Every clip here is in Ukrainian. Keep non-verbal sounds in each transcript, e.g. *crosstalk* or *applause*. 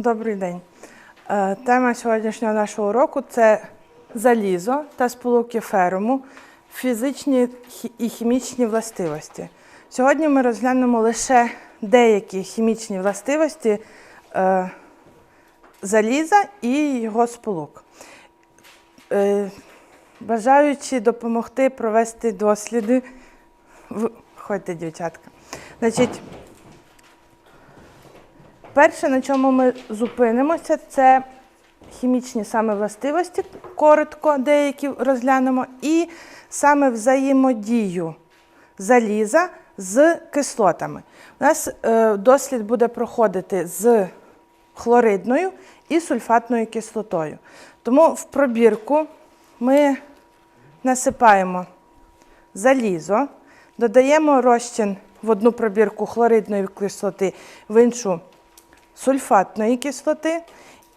Добрий день. Е, Тема сьогоднішнього нашого уроку це залізо та сполуки феруму, фізичні і хімічні властивості. Сьогодні ми розглянемо лише деякі хімічні властивості е, заліза і його сполук. Е, Бажаючи допомогти провести досліди, ходьте, дівчатка. Значить, Перше, на чому ми зупинимося, це хімічні саме властивості, коротко деякі розглянемо, і саме взаємодію заліза з кислотами. У нас е, дослід буде проходити з хлоридною і сульфатною кислотою. Тому в пробірку ми насипаємо залізо, додаємо розчин в одну пробірку хлоридної кислоти, в іншу сульфатної кислоти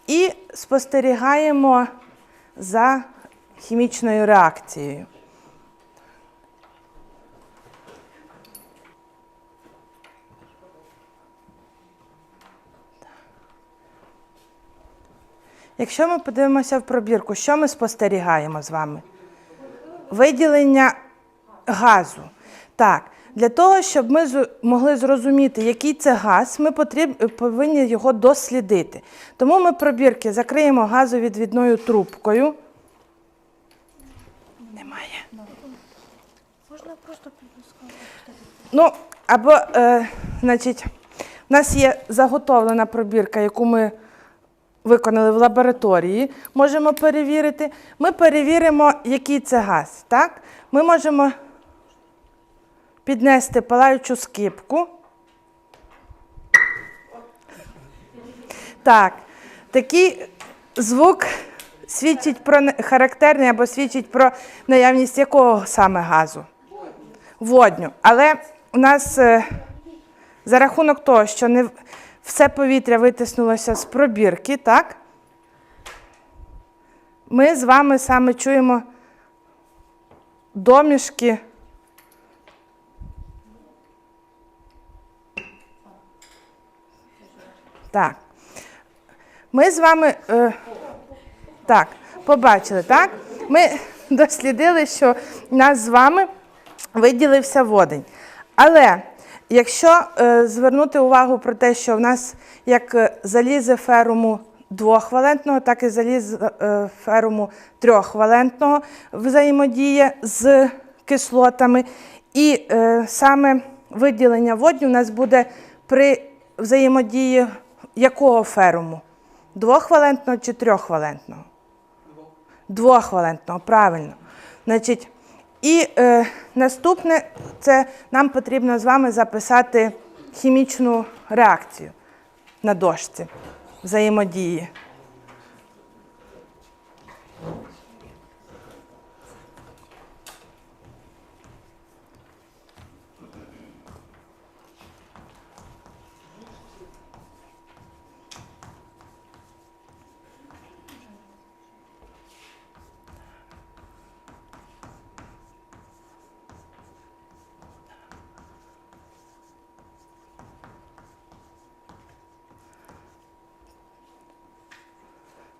і спостерігаємо за хімічною реакцією. Якщо ми подивимося в пробірку, що ми спостерігаємо з вами? Виділення газу. Так, для того, щоб ми могли зрозуміти, який це газ, ми потріб, повинні його дослідити. Тому ми пробірки закриємо газовідвідною трубкою. Немає. Можна просто підпускати. Ну, або, е, значить, у нас є заготовлена пробірка, яку ми виконали в лабораторії, можемо перевірити. Ми перевіримо, який це газ. Так? Ми можемо піднести палаючу скипку. Так, такий звук свідчить про характерний або свідчить про наявність якого саме газу? водню. Але у нас е, за рахунок того, що не все повітря витиснулося з пробірки, так? Ми з вами саме чуємо домішки. Так. Ми з вами. Е, так, побачили, так? Ми *laughs* дослідили, що нас з вами виділився водень. Але якщо е, звернути увагу про те, що в нас як е, залізе феруму двохвалентного, так і залізе е, феруму трьохвалентного взаємодіє з кислотами, і е, саме виділення водню у нас буде при взаємодії якого феруму? Двохвалентного чи трьохвалентного? Двохвалентного, правильно. Значить, і е, наступне це нам потрібно з вами записати хімічну реакцію на дошці взаємодії.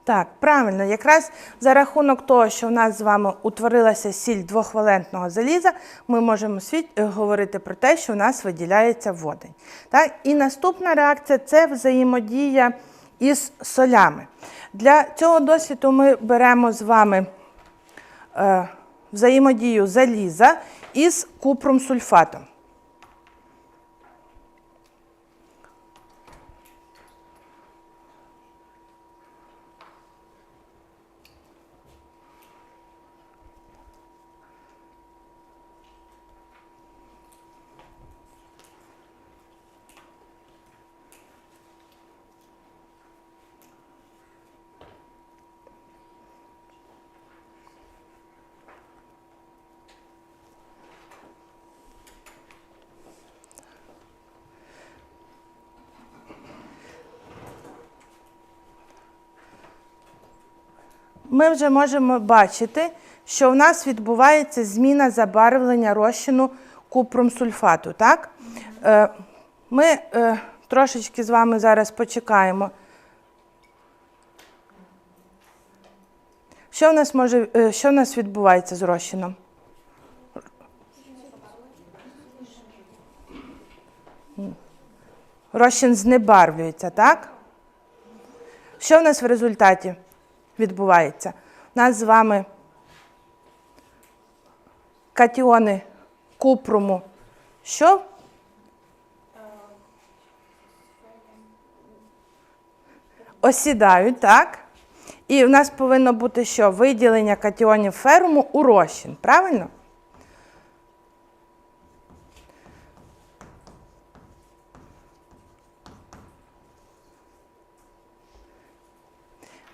Так, правильно, якраз за рахунок того, що в нас з вами утворилася сіль двохвалентного заліза, ми можемо світ... е, говорити про те, що в нас виділяється водень. Так? І наступна реакція це взаємодія із солями. Для цього досвіду ми беремо з вами е, взаємодію заліза із купром сульфатом. ми вже можемо бачити, що в нас відбувається зміна забарвлення розчину купромсульфату. Так? Е, ми е, трошечки з вами зараз почекаємо. Що в нас може, е, що в нас відбувається з розчином? Розчин знебарвлюється, так? Що в нас в результаті? Відбувається? У нас з вами катіони купруму. Що? Осідають, так? І в нас повинно бути що? Виділення катіонів феруму у розчин, правильно?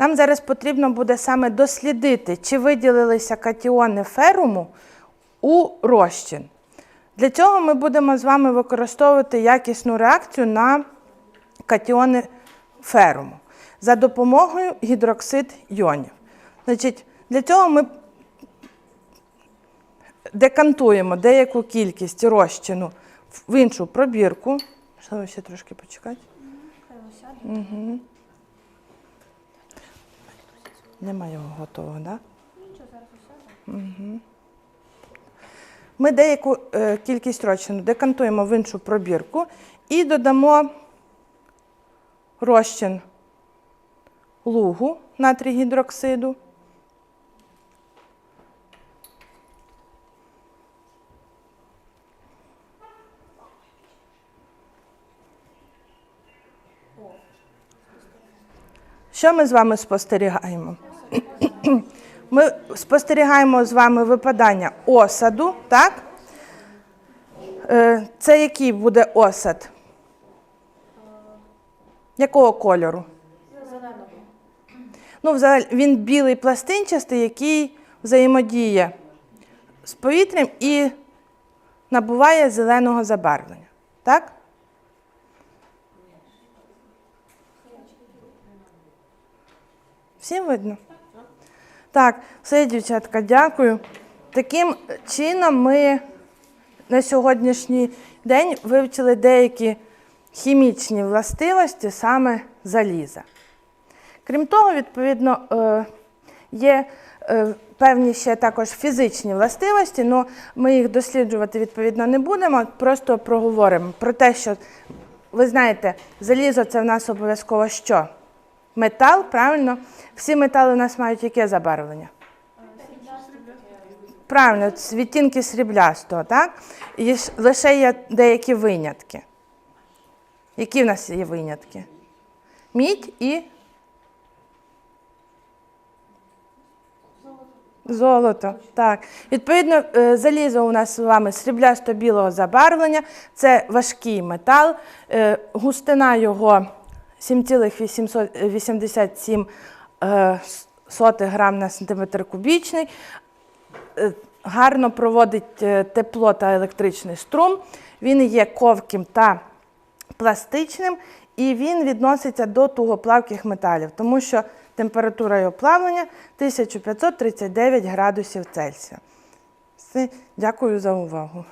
Нам зараз потрібно буде саме дослідити, чи виділилися катіони феруму у розчин. Для цього ми будемо з вами використовувати якісну реакцію на катіони феруму за допомогою гідроксид йонів. Значить, для цього ми декантуємо деяку кількість розчину в іншу пробірку. Можливо, ще трошки почекати. Осяде. Немає його готового, так? Нічого, зараз осяде. Ми деяку е, кількість розчину декантуємо в іншу пробірку і додамо розчин лугу натрій-гідроксиду. Що ми з вами спостерігаємо? *clears throat* Ми спостерігаємо з вами випадання осаду, так? Е, Це який буде осад? Якого кольору? Зеленого. Ну, взагалі, він білий пластинчастий, який взаємодіє з повітрям і набуває зеленого забарвлення. Так? Всім видно? Так, все, дівчатка, дякую. Таким чином ми на сьогоднішній день вивчили деякі хімічні властивості саме заліза. Крім того, відповідно, е, є е, певні ще також фізичні властивості, але ми їх досліджувати відповідно не будемо, просто проговоримо про те, що ви знаєте, залізо це в нас обов'язково що? Метал, правильно? Всі метали у нас мають яке забарвлення? Правильно, відтінки сріблястого, так? І лише є деякі винятки. Які в нас є винятки? Мідь і Золото, так. Відповідно, е, залізо у нас з вами сріблясто-білого забарвлення, це важкий метал, е, густина його 7,87 е, грам на сантиметр кубічний. Е, Гарно проводить е, тепло та електричний струм. Він є ковким та пластичним, і він відноситься до тугоплавких металів, тому що температура його плавлення 1539 градусів Цельсія. Дякую за увагу.